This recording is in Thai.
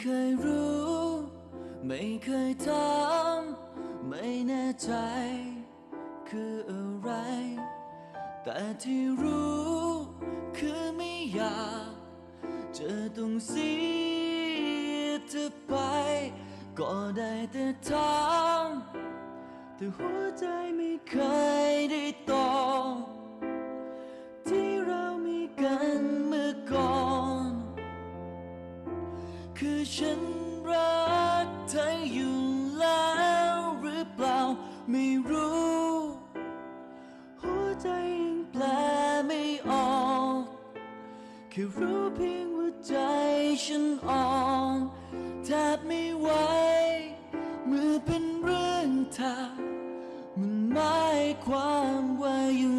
เคยรู้ ไม่เคยถามไม่แน่ใจ คืออะไร แต่ที่รู้ คือไม่อยากจะต้องเสียเธอไป ก็ได้แต่ถามแต่หัวใจไม่เคย คือฉันรักเธออยู่แล้วหรือเปล่าไม่รู้ หัวใจยังแปลไม่ออกแค่รู้เพียงว่าใจฉันอ่อนแทบไม่ไหวเมื่อเป็นเรื่องเธอมันหมายความว่าอยู่